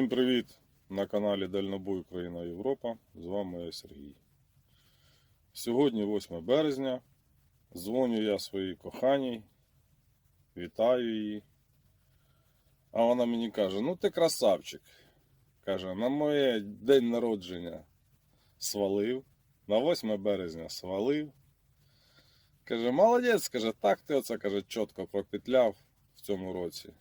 Всім привіт на каналі Дальнобой Україна Європа. З вами я Сергій. Сьогодні 8 березня. Дзвоню я своїй коханій, вітаю її. А вона мені каже: ну ти красавчик. Каже, на моє день народження свалив. На 8 березня свалив. Каже, молодець, каже, так ти оце каже, чітко пропетляв в цьому році.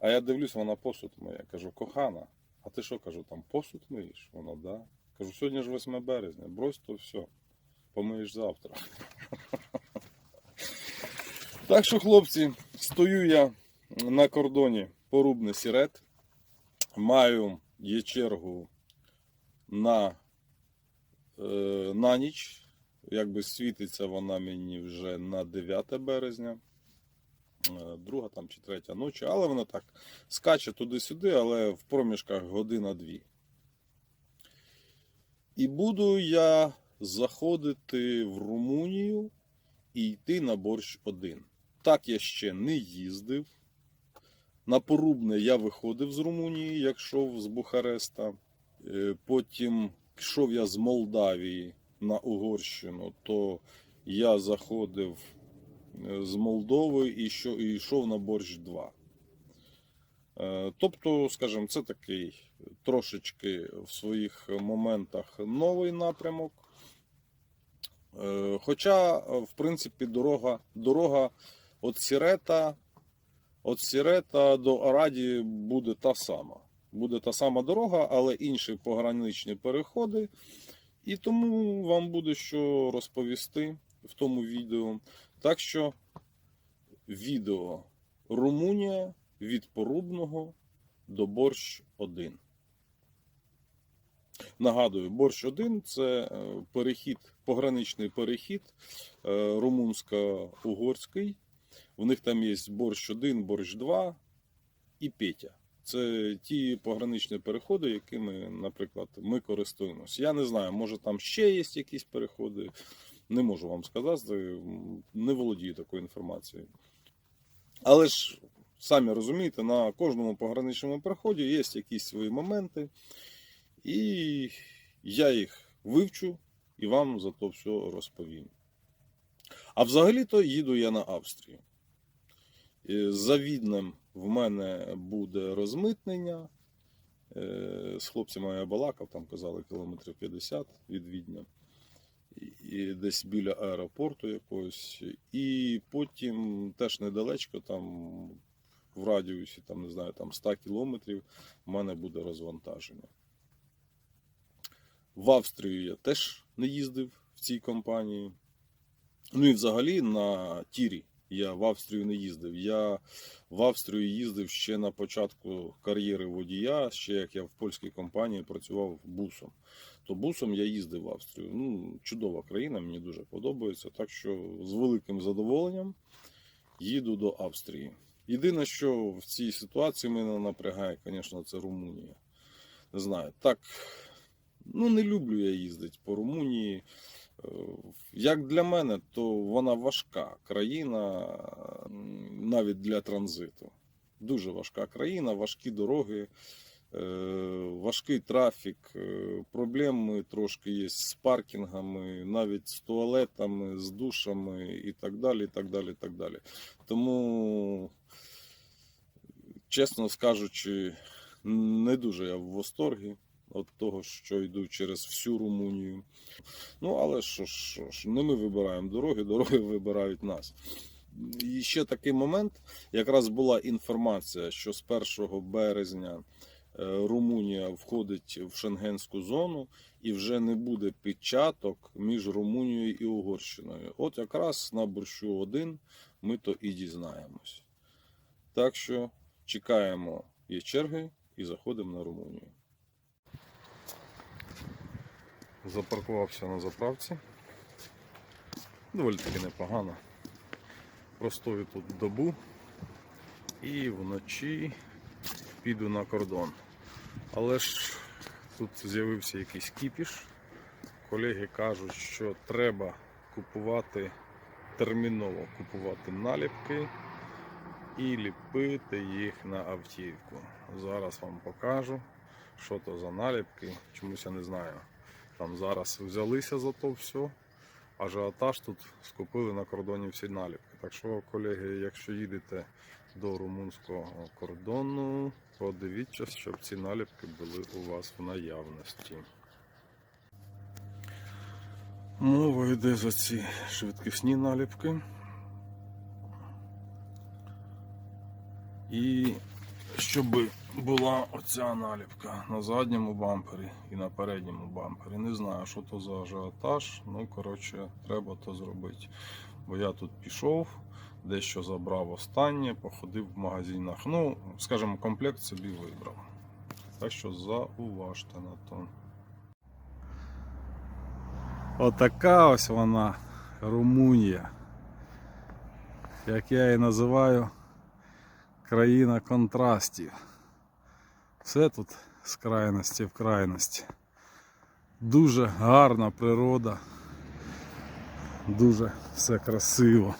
А я дивлюсь, вона посуд моє. Кажу, кохана, а ти що кажу, там посуд миєш? Вона, да. Кажу, сьогодні ж 8 березня, брось то все. Помиєш завтра. Так що, хлопці, стою я на кордоні порубне сірет. Маю є чергу на, е, на ніч. Якби світиться вона мені вже на 9 березня. Е, друга там чи третя ночі, але вона так скаче туди-сюди, але в проміжках година-дві. І буду я заходити в Румунію і йти на борщ один. Так я ще не їздив. На Порубне я виходив з Румунії, як йшов з Бухареста. Е, Потім йшов я з Молдавії на Угорщину, то я заходив з Молдови і йшов на борщ 2. Е, Тобто, скажімо, це такий трошечки в своїх моментах новий напрямок. Е, Хоча, в принципі, дорога, дорога від Сірета, від Сірета до Араді буде та сама. Буде та сама дорога, але інші пограничні переходи. І тому вам буде що розповісти в тому відео. Так що відео Румунія від Порубного до борщ 1. Нагадую, борщ 1 це е, перехід, пограничний перехід е, румунсько-угорський. У них там є борщ 1, борщ 2 і Петя. Це ті пограничні переходи, якими, наприклад, ми користуємося. Я не знаю, може там ще є якісь переходи. Не можу вам сказати, не володію такою інформацією. Але ж, самі розумієте, на кожному пограничному переході є якісь свої моменти, і я їх вивчу і вам за то все розповім. А взагалі-то їду я на Австрію. Е, За Віднем в мене буде розмитнення. Е, З хлопцями я балакав, там казали кілометрів 50 від Відня. І- десь біля аеропорту якогось. І потім теж недалечко, там в радіусі, там, не знаю, там 100 кілометрів в мене буде розвантаження. В Австрію я теж не їздив в цій компанії. Ну і взагалі на тірі я в Австрію не їздив. Я в Австрію їздив ще на початку кар'єри водія, ще як я в польській компанії працював бусом. То бусом я їздив в Австрію. Ну, чудова країна, мені дуже подобається. Так що з великим задоволенням їду до Австрії. Єдине, що в цій ситуації мене напрягає, звісно, це Румунія. Не знаю, так ну не люблю я їздити по Румунії. Е, Як для мене, то вона важка країна навіть для транзиту. Дуже важка країна, важкі дороги, важкий трафік, е, проблеми трошки є з паркінгами, навіть з туалетами, з душами і так далі. і так далі, і так далі. Тому, чесно скажучи, не дуже я в восторгі від того, що йду через всю Румунію. Ну, але що ж, не ми вибираємо дороги, дороги вибирають нас. І ще такий момент. Якраз була інформація, що з 1 березня Румунія входить в шенгенську зону і вже не буде печаток між Румунією і Угорщиною. От якраз на борщу 1 ми то і дізнаємось. Так що чекаємо є черги і заходимо на Румунію. Запаркувався на заправці. Доволі таки непогано. Простою тут добу. І вночі піду на кордон. Але ж тут з'явився якийсь кіпіш. Колеги кажуть, що треба купувати терміново купувати наліпки і ліпити їх на автівку. Зараз вам покажу, що то за наліпки. Чомусь я не знаю. Там зараз взялися за то все. Ажіотаж тут скупили на кордоні всі наліпки. Так що, колеги, якщо їдете до румунського кордону, подивіться, щоб ці наліпки були у вас в наявності. Мова йде за ці швидкісні наліпки. І щоб була оця наліпка на задньому бампері і на передньому бампері. Не знаю, що то за ажіотаж. Ну, коротше, треба то зробити. Бо я тут пішов, дещо забрав останнє, походив в магазинах. Ну, скажімо, комплект собі вибрав. Так що зауважте на то. Отака ось вона Румунія. Як я її називаю, країна контрастів. Все тут з крайності в крайності. Дуже гарна природа. Дуже все красиво.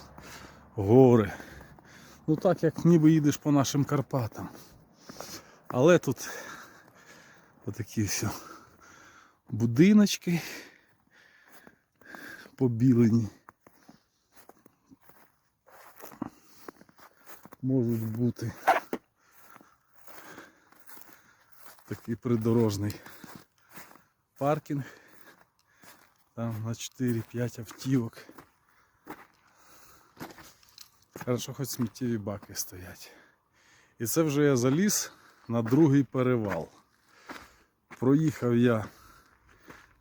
Гори. Ну так як ніби їдеш по нашим Карпатам. Але тут отакі все будиночки побілені. Можуть бути такий придорожний паркінг. Там на 4-5 автівок. Хорошо, хоч сміттєві баки стоять. І це вже я заліз на другий перевал. Проїхав я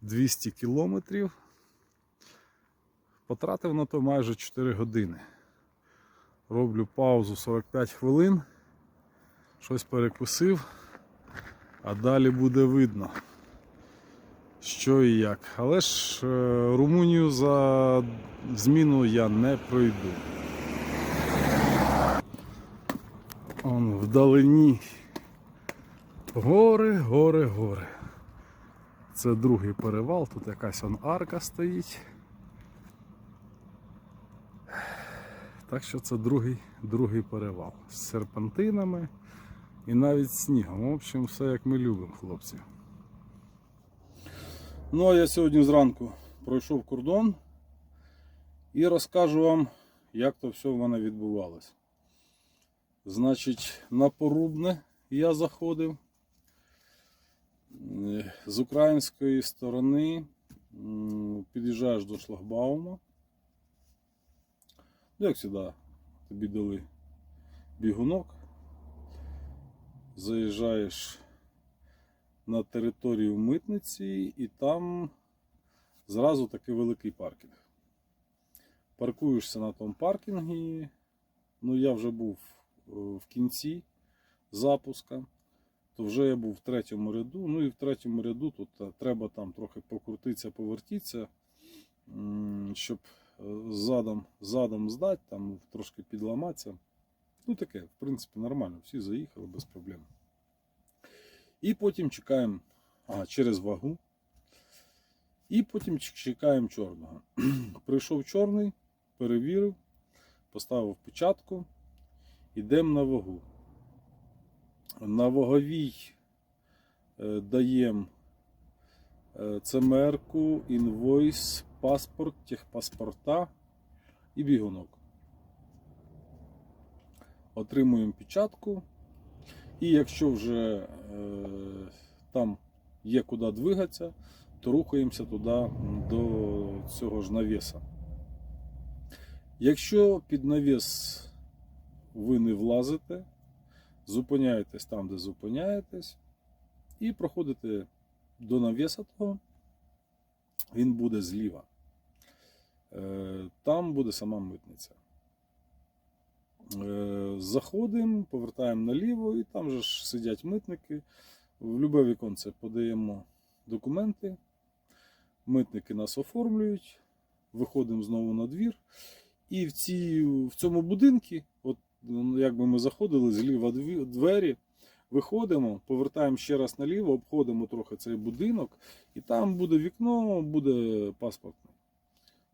200 кілометрів. Потратив на то майже 4 години. Роблю паузу 45 хвилин, щось перекусив, а далі буде видно, що і як. Але ж е, Румунію за зміну я не пройду. Он вдалині гори, гори, гори. Це другий перевал, тут якась он арка стоїть. Так що це другий, другий перевал з серпантинами і навіть снігом. В общем, все як ми любимо, хлопці. Ну а я сьогодні зранку пройшов кордон і розкажу вам, як то все в мене відбувалось. Значить, на Порубне я заходив. Е, З української сторони під'їжджаєш до шлагбаума. Ну, як завжди, тобі дали бігунок. Заїжджаєш на територію митниці і там зразу такий великий паркінг. Паркуєшся на тому паркінгі. Ну, я вже був в кінці запуска, то вже я був в третьому ряду. Ну і в третьому ряду тут е, треба там трохи покрутитися, повертітися, щоб е, задом, задом здати, там трошки підламатися. Ну таке, в принципі, нормально, всі заїхали без проблем. І потім чекаємо ага, через вагу. І потім чекаємо чорного. Прийшов чорний, перевірив, поставив печатку, йдемо на вагу. На ваговій е, даємо е, ЦМР-ку, інвойс, паспорт, техпаспорта і бігунок. Отримуємо печатку. І якщо вже е, там є куди двигатися, то рухаємося туди до цього ж навіса. Якщо під навіс ви не влазите, зупиняєтесь там, де зупиняєтесь, і проходите до навіса того, він буде зліва. Е, Там буде сама митниця. Е, Заходимо, повертаємо наліво, і там же ж сидять митники. В любе віконце подаємо документи. Митники нас оформлюють, виходимо знову на двір. І в, ці, в цьому будинку, якби ми заходили зліва двері, виходимо, повертаємо ще раз наліво, обходимо трохи цей будинок, і там буде вікно, буде паспортний.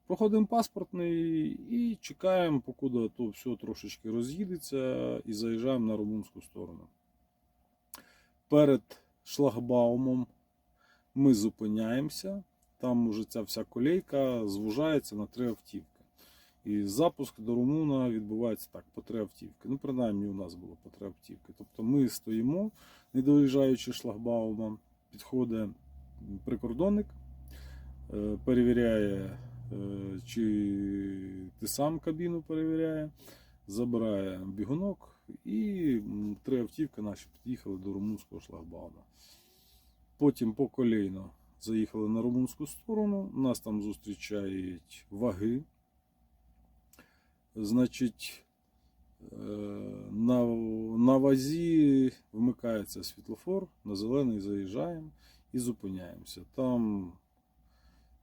Проходимо паспортний і чекаємо, покуди то все трошечки роз'їдеться, і заїжджаємо на румунську сторону. Перед шлагбаумом ми зупиняємося. Там уже ця вся колейка звужається на три автівки. І запуск до Румуна відбувається так, по три автівки. Ну, принаймні, у нас було по три автівки. Тобто ми стоїмо, не доїжджаючи шлагбаумом, підходить прикордонник, е, перевіряє, е, чи ти сам кабіну перевіряє, забирає бігунок, і три автівки наші під'їхали до румунського шлагбаума. Потім по колейно заїхали на румунську сторону, нас там зустрічають ваги. Значить, е, на, на вазі вмикається світлофор, на зелений заїжджаємо і зупиняємося. Там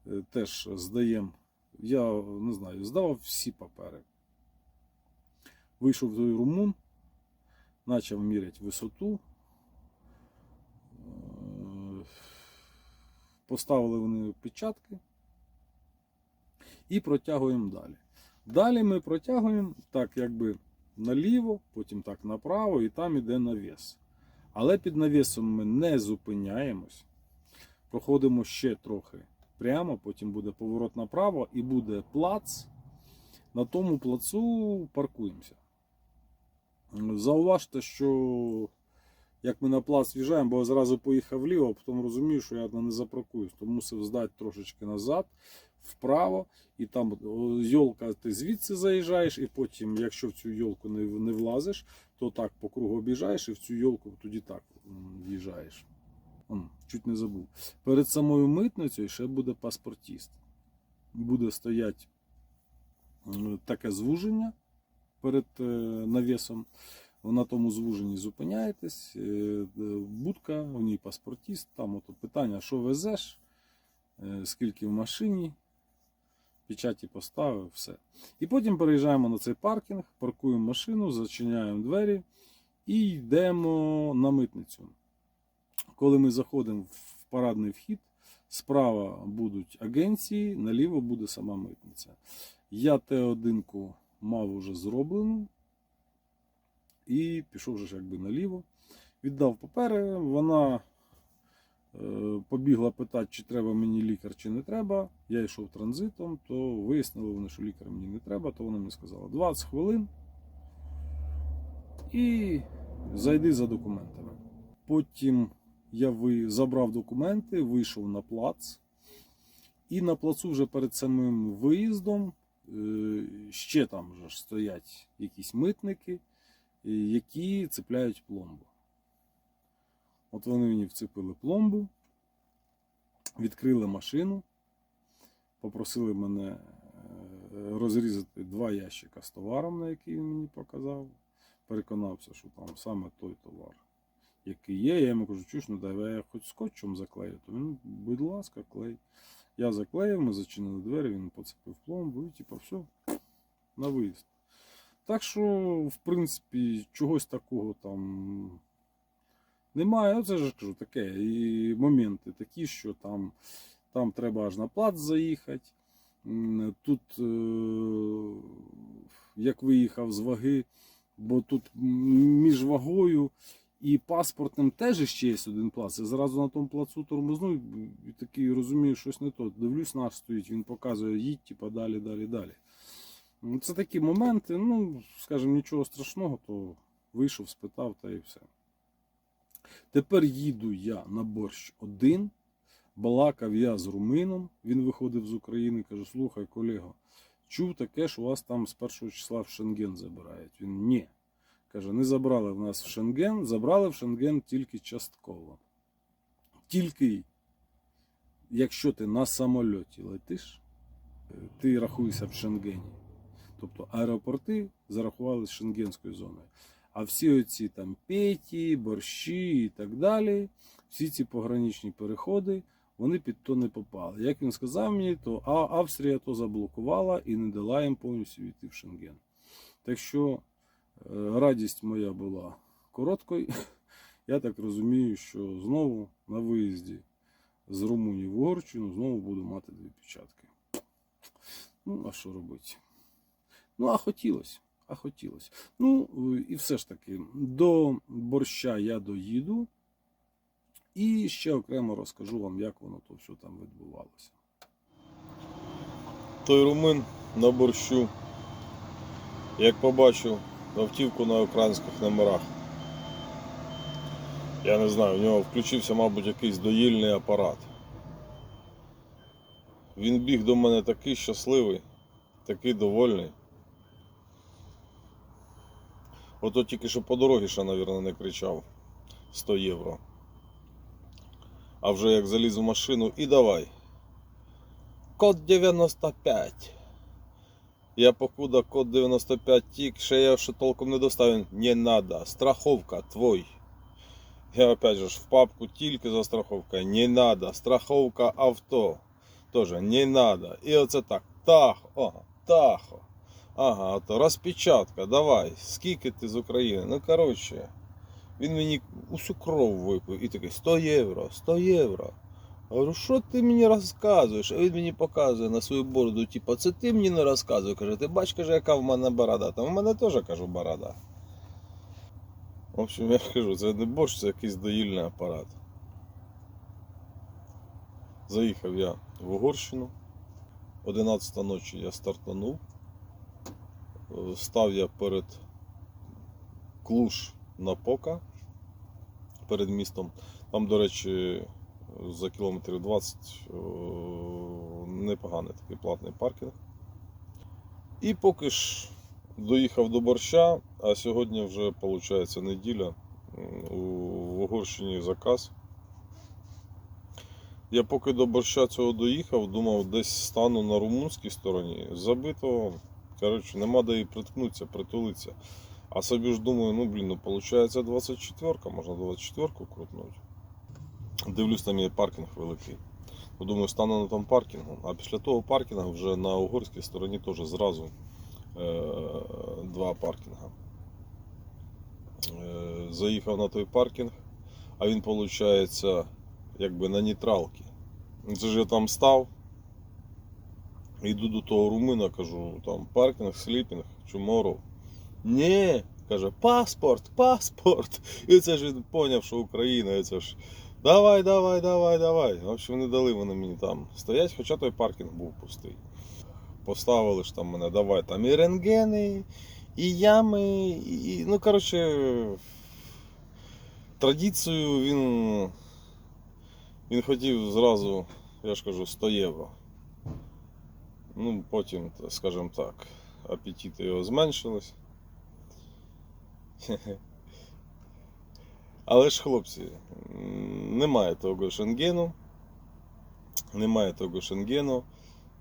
е, теж здаємо, я не знаю, здавав всі папери. Вийшов той румун, почав міряти висоту. Е, Поставили вони печатки і протягуємо далі. Далі ми протягуємо так, якби наліво, потім так направо, і там іде навіс. Але під навісом ми не зупиняємось. Проходимо ще трохи прямо, потім буде поворот направо і буде плац. На тому плацу паркуємося. Зауважте, що як ми на плац в'їжджаємо, бо я зразу поїхав вліво, а потім розумію, що я не запаркуюсь, то мусив здати трошечки назад, вправо, і там йолка, ти звідси заїжджаєш, і потім, якщо в цю йолку не, не влазиш, то так по кругу об'їжджаєш і в цю йолку тоді так в'їжджаєш. Чуть не забув. Перед самою митницею ще буде паспортіст. Буде стояти таке звуження перед е, навісом. На тому звуженні зупиняєтесь, е, е, будка, у ній паспортіст, там ото питання, що везеш, е, скільки в машині, печаті поставив, все. І потім переїжджаємо на цей паркінг, паркуємо машину, зачиняємо двері і йдемо на митницю. Коли ми заходимо в парадний вхід, справа будуть агенції, наліво буде сама митниця. Я Т1 мав уже зроблену і пішов вже якби наліво. Віддав папери, вона е, побігла питати, чи треба мені лікар, чи не треба. Я йшов транзитом, то вияснили вони, що лікар мені не треба, то вона мені сказала 20 хвилин і зайди за документами. Потім я забрав документи, вийшов на плац. І на плацу вже перед самим виїздом е, ще там вже стоять якісь митники, е, які цепляють пломбу. От вони мені вцепили пломбу, відкрили машину, попросили мене е, розрізати два ящика з товаром, на який він мені показав. Переконався, що там саме той товар, який є. Я йому кажу, чуєш, ну давай я хоч скотчем заклею. То він, будь ласка, клей. Я заклеїв, ми зачинили двері, він поцепив пломбу і типу, все, на виїзд. Так що, в принципі, чогось такого там немає. Оце ж кажу таке. І моменти такі, що там, там треба аж на плац заїхати. Тут, е, як виїхав з ваги, бо тут між вагою і паспортним теж ще є один плац. Я зразу на тому плацу тормознув і такий розумію, щось не то. Дивлюсь, наш стоїть, він показує, їдь, типа далі, далі, далі. Це такі моменти, ну, скажімо, нічого страшного, то вийшов, спитав та і все. Тепер їду я на борщ один. Балакав я з румином, він виходив з України, каже: слухай, колего, чув таке, що вас там з першого числа в Шенген забирають. Він ні. Каже, не забрали в нас в Шенген, забрали в Шенген тільки частково. Тільки якщо ти на самольоті летиш, е, ти рахуєшся в Шенгені. Тобто аеропорти зарахували з шенгенською зоною. А всі оці там петі, борщі і так далі, всі ці пограничні переходи, вони під то не попали. Як він сказав мені, то Австрія то заблокувала і не дала їм повністю війти в Шенген. Так що е, радість моя була короткою. Я так розумію, що знову на виїзді з Румунії в Угорщину знову буду мати дві печатки. Ну, а що робити? Ну, а хотілося. А хотілося. Ну, і все ж таки, до борща я доїду. І ще окремо розкажу вам, як воно то все там відбувалося. Той румин на борщу, як побачив автівку на українських номерах. Я не знаю, у нього включився, мабуть, якийсь доїльний апарат. Він біг до мене такий щасливий, такий довольний. Ото тільки що по дорозі ще, мабуть, не кричав 100 євро. А вже як заліз в машину і давай. Код 95. Я покуда код 95 тік, ще я ще толком не достав. Він, Не надо, страховка твой. Я опять же в папку тільки за страховка. Не надо, страховка авто. Тоже не надо. І оце так. Тахо, ага, тахо. Ага, то розпечатка, давай. Скільки ти з України? Ну коротше. Він мені усю кров випив і такий 100 євро, 100 євро. Я говорю, що ти мені розказуєш? А він мені показує на свою бороду, типу, це ти мені не розказуй. Каже, ти бач, каже, яка в мене борода. Там в мене теж кажу борода. В общем, я кажу, це не борщ, це якийсь доїльний апарат. Заїхав я в Угорщину. 11 ночі я стартанув. Е, Став я перед Клуш на Пока перед містом. Там, до речі, за кілометрів 20 непоганий такий платний паркінг. І поки ж доїхав до борща, а сьогодні вже виходить неділя. в Угорщині заказ. Я поки до борща цього доїхав, думав, десь стану на румунській стороні. Забито, коротше, нема де і приткнутися, притулитися. А собі ж думаю, ну блін, ну виходить 24-ка, можна 24-ку крутнути. Дивлюсь, там є паркінг великий. Ну, Думаю, стану на тому паркінгу. А після того паркінгу вже на угорській стороні теж зразу е- два паркінга. Е- заїхав на той паркінг, а він, виходить, якби на нейтралці. Це ж я там став. Йду до того румина, кажу, там паркінг, сліпінг, tomorrow. Ні, каже, паспорт, паспорт. І це ж він поняв, що Україна, і це ж. Давай, давай, давай, давай. В общем, не дали вони мені там стоять, хоча той паркінг був пустий. Поставили ж там мене, давай там і рентгени, і ями, і. Ну, коротше, традицію він. Він хотів зразу, я ж кажу, 100 євро. Ну, потім, скажімо так, апетити його зменшились. Але ж, хлопці, немає того шенгену. Немає того шенгену.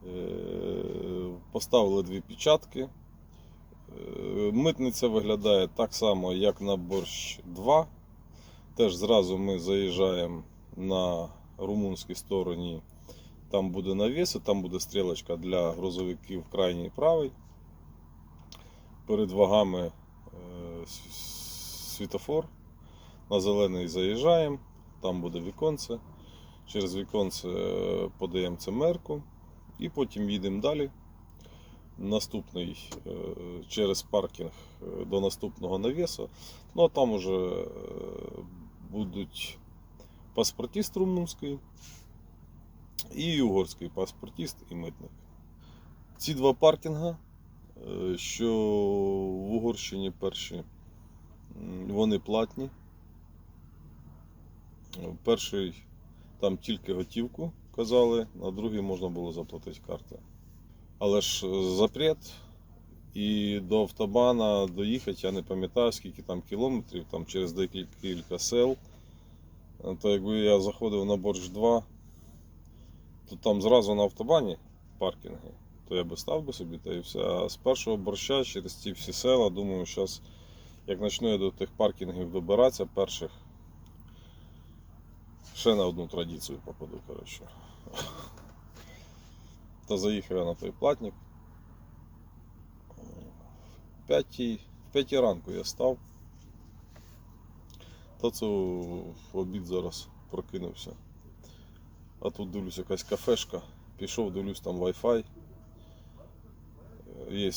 Е, Поставили дві печатки. Е, Митниця виглядає так само, як на борщ 2. Теж зразу ми заїжджаємо на румунській стороні. Там буде навіс, там буде стрілочка для грузовиків крайній правий. Перед вагами світофор. На зелений заїжджаємо, там буде віконце. Через віконце е, подаємо цемерку і потім їдемо далі. Наступний е, через паркінг е, до наступного навісу. Ну а там уже будуть паспортист румунський і угорський паспортист і митник. Ці два паркінга, що в Угорщині перші, вони платні. Перший там тільки готівку казали, на другий можна було заплатити карти. Але ж е, запрет і до автобана доїхати, я не пам'ятаю, скільки там кілометрів, там через декілька сел. Е, То якби я заходив на борщ 2, то там зразу на автобані паркінги, то я би став би собі та і все. А з першого борща через ці всі села, думаю, зараз, як почну я до тих паркінгів добиратися, перших, ще на одну традицію попаду, коротше. Та заїхав я на той платник. В п'ятій, п'ятій ранку я став. Та це в обід зараз прокинувся. А тут дивлюсь якась кафешка. Пішов, дивлюсь там Wi-Fi. Є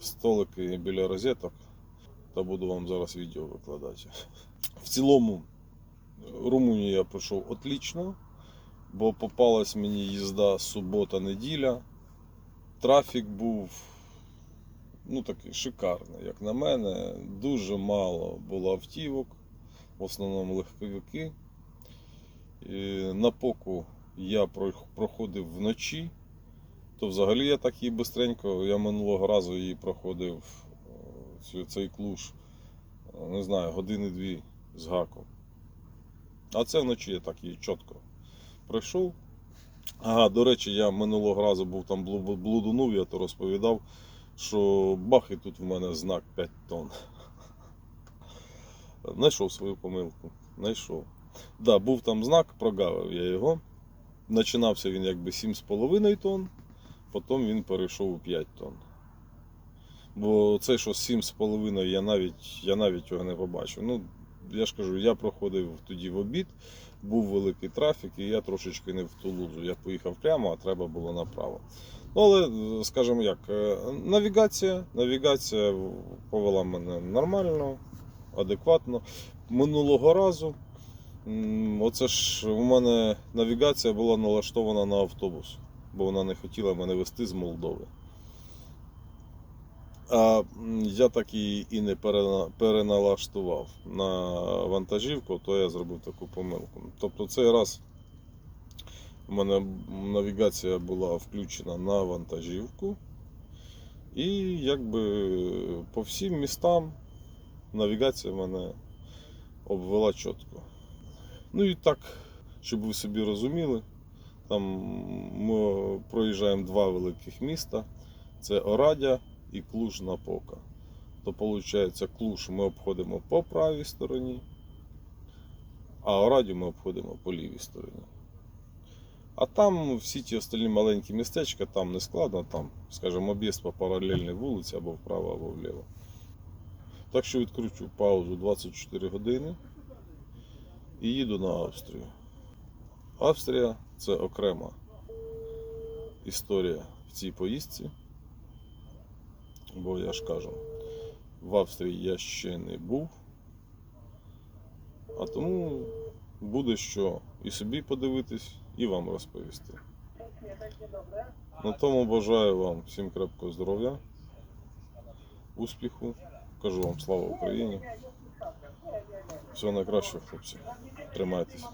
столики біля розеток, та буду вам зараз відео викладати. В цілому Румунію я пройшов отлично, бо попалась мені їзда субота-неділя. Трафік був ну, такий шикарний, як на мене. Дуже мало було автівок, в основному легковики. І на поку я проходив вночі, то взагалі я так її бистренько, я минулого разу її проходив е, цей клуш, е, не знаю, години-дві з гаком. А це вночі я так її чітко пройшов. Ага, до речі, я минулого разу був там блудунув, я то розповідав, що бах і тут в мене знак 5 тонн. Знайшов свою помилку. Знайшов. Да, був там знак, прогавив я його. Починався він якби 7,5 тонн, потім він перейшов у 5 тонн. Бо це, що 7,5 я навіть, я навіть його не побачив. Ну, я ж кажу, я проходив тоді в обід, був великий трафік, і я трошечки не в Тулузу. Я поїхав прямо, а треба було направо. Ну, але, е, скажімо як, е, навігація, навігація повела мене нормально, адекватно. Минулого разу, оце ж у мене навігація була налаштована на автобус, бо вона не хотіла мене вести з Молдови. А я так і, і не переналаштував на вантажівку, то я зробив таку помилку. Тобто цей раз у мене навігація була включена на вантажівку. І якби по всім містам навігація мене обвела чітко. Ну і так, щоб ви собі розуміли, там ми проїжджаємо два великих міста. Це Орадя і Клуж Напока. То виходить, Клуж ми обходимо по правій стороні, а Орадю ми обходимо по лівій стороні. А там всі ті остальні маленькі містечка, там не складно, там, скажімо, об'їзд по паралельній вулиці або вправо, або вліво. Так що відкручу паузу 24 години і їду на Австрію. Австрія це окрема історія в цій поїздці. Бо я ж кажу, в Австрії я ще не був. А тому буде що і собі подивитись, і вам розповісти. На тому бажаю вам всім крепкого здоров'я, успіху. Кажу вам слава Україні. Всього найкращого, хлопці. Тримайтесь.